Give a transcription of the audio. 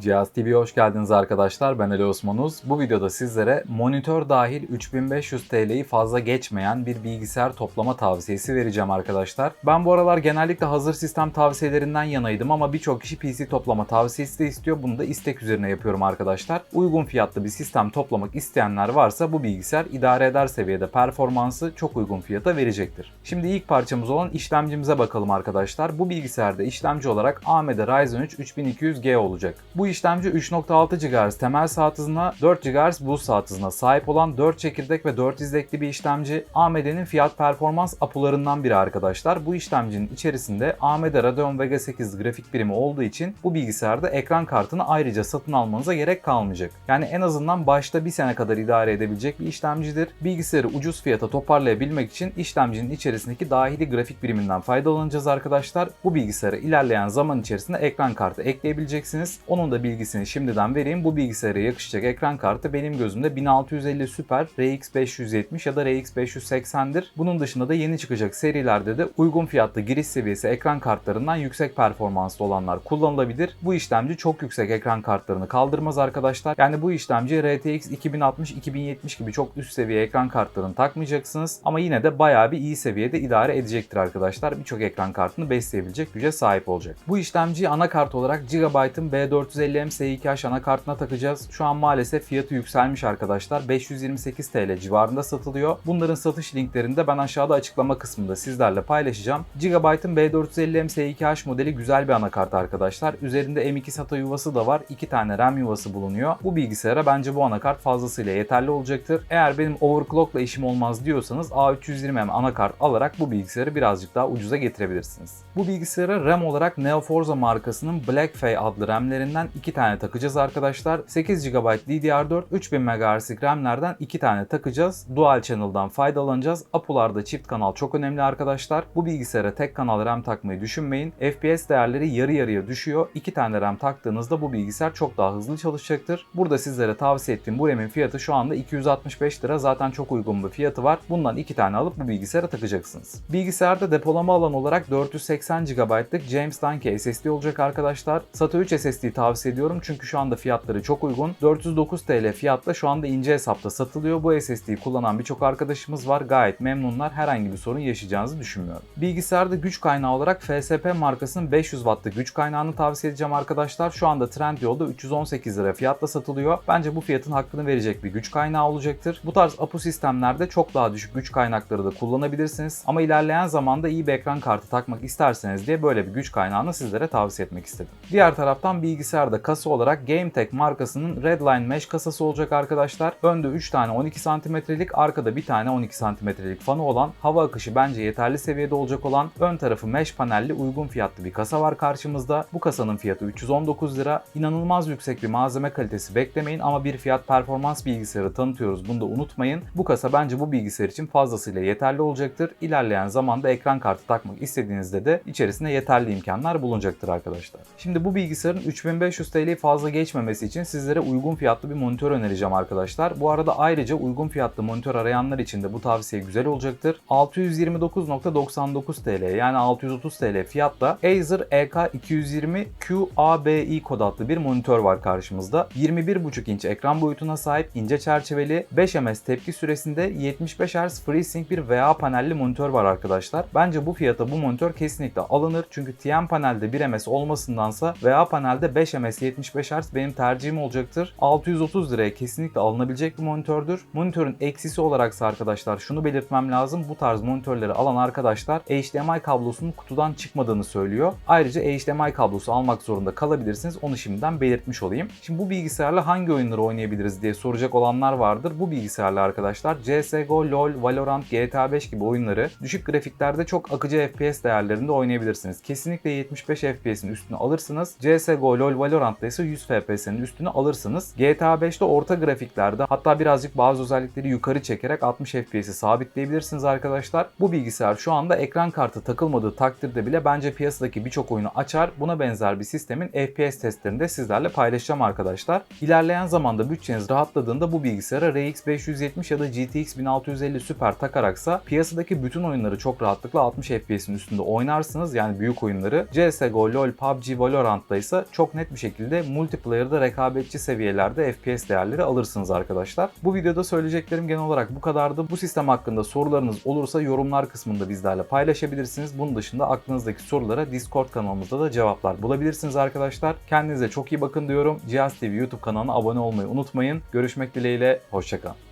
Cihaz TV'ye hoş geldiniz arkadaşlar. Ben Ali Osmanuz. Bu videoda sizlere monitör dahil 3500 TL'yi fazla geçmeyen bir bilgisayar toplama tavsiyesi vereceğim arkadaşlar. Ben bu aralar genellikle hazır sistem tavsiyelerinden yanaydım ama birçok kişi PC toplama tavsiyesi de istiyor. Bunu da istek üzerine yapıyorum arkadaşlar. Uygun fiyatlı bir sistem toplamak isteyenler varsa bu bilgisayar idare eder seviyede performansı çok uygun fiyata verecektir. Şimdi ilk parçamız olan işlemcimize bakalım arkadaşlar. Bu bilgisayarda işlemci olarak AMD Ryzen 3 3200G olacak. Bu işlemci 3.6 GHz temel saat hızına, 4 GHz boost saat hızına sahip olan 4 çekirdek ve 4 izlekli bir işlemci. AMD'nin fiyat performans apularından biri arkadaşlar. Bu işlemcinin içerisinde AMD Radeon Vega 8 grafik birimi olduğu için bu bilgisayarda ekran kartını ayrıca satın almanıza gerek kalmayacak. Yani en azından başta bir sene kadar idare edebilecek bir işlemcidir. Bilgisayarı ucuz fiyata toparlayabilmek için işlemcinin içerisindeki dahili grafik biriminden faydalanacağız arkadaşlar. Bu bilgisayara ilerleyen zaman içerisinde ekran kartı ekleyebileceksiniz. Onun da bilgisini şimdiden vereyim. Bu bilgisayara yakışacak ekran kartı benim gözümde 1650 Super, RX 570 ya da RX 580'dir. Bunun dışında da yeni çıkacak serilerde de uygun fiyatlı giriş seviyesi ekran kartlarından yüksek performanslı olanlar kullanılabilir. Bu işlemci çok yüksek ekran kartlarını kaldırmaz arkadaşlar. Yani bu işlemci RTX 2060, 2070 gibi çok üst seviye ekran kartlarını takmayacaksınız. Ama yine de bayağı bir iyi seviyede idare edecektir arkadaşlar. Birçok ekran kartını besleyebilecek güce sahip olacak. Bu işlemciyi anakart olarak Gigabyte'ın B450M S2H anakartına takacağız. Şu an maalesef fiyatı yükselmiş arkadaşlar. 528 TL civarında satılıyor. Bunların satış linklerini de ben aşağıda açıklama kısmında sizlerle paylaşacağım. Gigabyte'ın B450M S2H modeli güzel bir anakart arkadaşlar. Üzerinde M2 SATA yuvası da var. 2 tane RAM yuvası bulunuyor. Bu bilgisayara bence bu anakart fazlasıyla yeterli olacaktır. Eğer benim overclockla işim olmaz diyorsanız A320M anakart alarak bu bilgisayarı birazcık daha ucuza getirebilirsiniz. Bu bilgisayara RAM olarak Neo Forza markasının Blackfay adlı RAM'lerinden 2 tane takacağız arkadaşlar. 8 GB DDR4 3000 MHz'lik RAM'lerden 2 tane takacağız. Dual channel'dan faydalanacağız. Apularda çift kanal çok önemli arkadaşlar. Bu bilgisayara tek kanal RAM takmayı düşünmeyin. FPS değerleri yarı yarıya düşüyor. 2 tane RAM taktığınızda bu bilgisayar çok daha hızlı çalışacaktır. Burada sizlere tavsiye ettiğim bu RAM'in fiyatı şu anda 265 lira. Zaten çok uygun bir fiyatı var. Bundan 2 tane alıp bu bilgisayara takacaksınız. Bilgisayarda depolama alanı olarak 480 GB'lık James Dunkey SSD olacak arkadaşlar. SATA 3 SSD tavsiye ediyorum çünkü şu anda fiyatları çok uygun. 409 TL fiyatla şu anda ince hesapta satılıyor. Bu SSD'yi kullanan birçok arkadaşımız var. Gayet memnunlar. Herhangi bir sorun yaşayacağınızı düşünmüyorum. Bilgisayarda güç kaynağı olarak FSP markasının 500 Watt'lık güç kaynağını tavsiye edeceğim arkadaşlar. Şu anda Trendyol'da 318 lira fiyatla satılıyor. Bence bu fiyatın hakkını verecek bir güç kaynağı olacaktır. Bu tarz APU sistemlerde çok daha düşük güç kaynakları da kullanabilirsiniz. Ama ilerleyen zamanda iyi bir ekran kartı takmak isterseniz diye böyle bir güç kaynağını sizlere tavsiye etmek istedim. Diğer taraftan bilgisayarda kasa olarak GameTek markasının Redline Mesh kasası olacak arkadaşlar. Önde 3 tane 12 santimetrelik, arkada bir tane 12 santimetrelik fanı olan, hava akışı bence yeterli seviyede olacak olan, ön tarafı mesh panelli uygun fiyatlı bir kasa var karşımızda. Bu kasanın fiyatı 319 lira. İnanılmaz yüksek bir malzeme kalitesi beklemeyin ama bir fiyat performans bilgisayarı tanıtıyoruz. Bunu da unutmayın. Bu kasa bence bu bilgisayar için fazlasıyla yeterli olacaktır. İlerleyen zamanda ekran kartı takmak istediğinizde de içerisinde yeterli imkanlar bulunacaktır arkadaşlar. Şimdi bu bilgisayarın 3500 TL'yi fazla geçmemesi için sizlere uygun fiyatlı bir monitör önereceğim arkadaşlar. Bu arada ayrıca uygun fiyatlı monitör arayanlar için de bu tavsiye güzel olacaktır. 629.99 TL yani 630 TL fiyatla Acer E EK220 QABI kod adlı bir monitör var karşımızda. 21.5 inç ekran boyutuna sahip ince çerçeveli 5 ms tepki süresinde 75 Hz FreeSync bir VA panelli monitör var arkadaşlar. Bence bu fiyata bu monitör kesinlikle alınır. Çünkü TN panelde 1 ms olmasındansa VA panelde 5 ms 75 Hz benim tercihim olacaktır. 630 liraya kesinlikle alınabilecek bir monitördür. Monitörün eksisi olaraksa arkadaşlar şunu belirtmem lazım. Bu tarz monitörleri alan arkadaşlar HDMI kablosunun kutudan çıkmadığını söylüyor. Ayrıca HDMI kablosu almak zorunda kalabilirsiniz. Onu şimdiden belirtmiş olayım. Şimdi bu bilgisayarla hangi oyunları oynayabiliriz diye soracak olanlar vardır. Bu bilgisayarla arkadaşlar CSGO, LoL, Valorant, GTA 5 gibi oyunları düşük grafiklerde çok akıcı FPS değerlerinde oynayabilirsiniz. Kesinlikle 75 FPS'in üstünü alırsınız. CSGO, LoL, Valorant'ta ise 100 FPS'in üstünü alırsınız. GTA 5'te orta grafiklerde hatta birazcık bazı özellikleri yukarı çekerek 60 FPS'i sabitleyebilirsiniz arkadaşlar. Bu bilgisayar şu anda ekran kartı takılmadığı takdirde bile bence piyasadaki birçok oyunu açar. Buna benzer bir sistemin FPS testlerini de sizlerle paylaşacağım arkadaşlar. İlerleyen zamanda bütçeniz rahatladığında bu bilgisayara RX 570 ya da GTX 1650 Super takaraksa piyasadaki bütün oyunları çok rahatlıkla 60 FPS'in üstünde oynarsınız. Yani büyük oyunları. CSGO, LoL, PUBG, Valorant'ta ise çok net bir şekilde multiplayer'da rekabetçi seviyelerde FPS değerleri alırsınız arkadaşlar. Bu videoda söyleyeceklerim genel olarak bu kadardı. Bu sistem hakkında sorularınız olursa yorumlar kısmında bizlerle paylaşabilirsiniz. Bunun dışında aklınızdaki sorulara Discord kanalımızda da cevaplar bulabilirsiniz arkadaşlar. Kendinize çok iyi bakın diyorum. Cihaz TV YouTube kanalına abone olmayı unutmayın. Görüşmek dileğiyle, hoşçakalın.